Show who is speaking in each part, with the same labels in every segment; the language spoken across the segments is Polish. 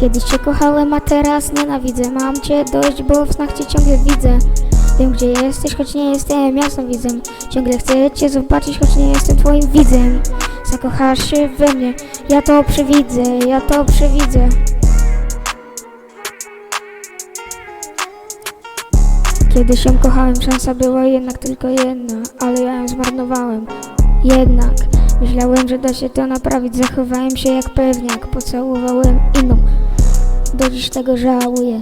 Speaker 1: Kiedyś cię kochałem, a teraz nienawidzę. Mam cię dość, bo w snach cię ciągle widzę. Wiem gdzie jesteś, choć nie jestem jasnym widzem. Ciągle chcę cię zobaczyć, choć nie jestem twoim widzem. Zakochasz się we mnie, ja to przewidzę, ja to przewidzę. Kiedyś ją kochałem, szansa była jednak tylko jedna Ale ja ją zmarnowałem. Jednak myślałem, że da się to naprawić. Zachowałem się jak pewniak, pocałowałem inną. Do dziś tego żałuję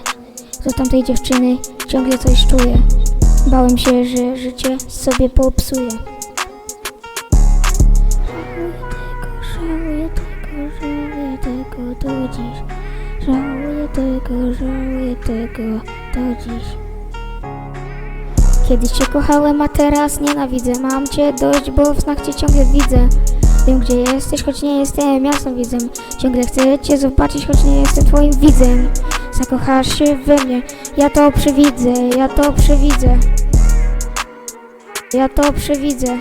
Speaker 1: Do tamtej dziewczyny ciągle coś czuję. Bałem się, że życie sobie popsuje. Żałuję tego, żałuję tego do dziś Żałuję tego, żałuję tego do dziś Kiedyś cię kochałem, a teraz nienawidzę. Mam cię dość, bo w snach cię ciągle widzę. Wiem gdzie jesteś, choć nie jestem jasnym widzem. Ciągle chcę cię zobaczyć, choć nie jestem twoim widzem. Zakochasz się we mnie, ja to przewidzę, ja to przewidzę. Ja to przewidzę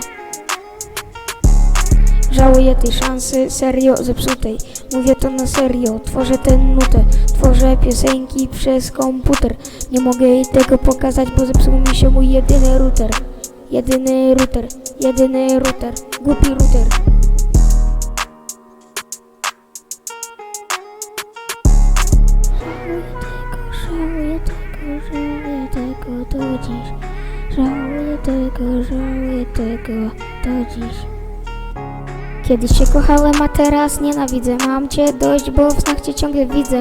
Speaker 1: Żałuję tej szansy, serio zepsutej. Mówię to na serio, tworzę tę nutę. Tworzę piosenki przez komputer. Nie mogę jej tego pokazać, bo zepsuł mi się mój jedyny router. Jedyny router, jedyny router Głupi router. Żałuję tego, żałuję tego do dziś. Żałuję tego, żałuję tego do dziś Kiedyś cię kochałem, a teraz nienawidzę. Mam cię dość, bo w snach cię ciągle widzę.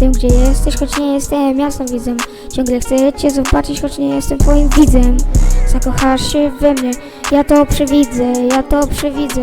Speaker 1: Wiem gdzie jesteś, choć nie jestem jasnym widzem. Ciągle chcę cię zobaczyć, choć nie jestem twoim widzem. Zakochasz się we mnie, ja to przewidzę, ja to przewidzę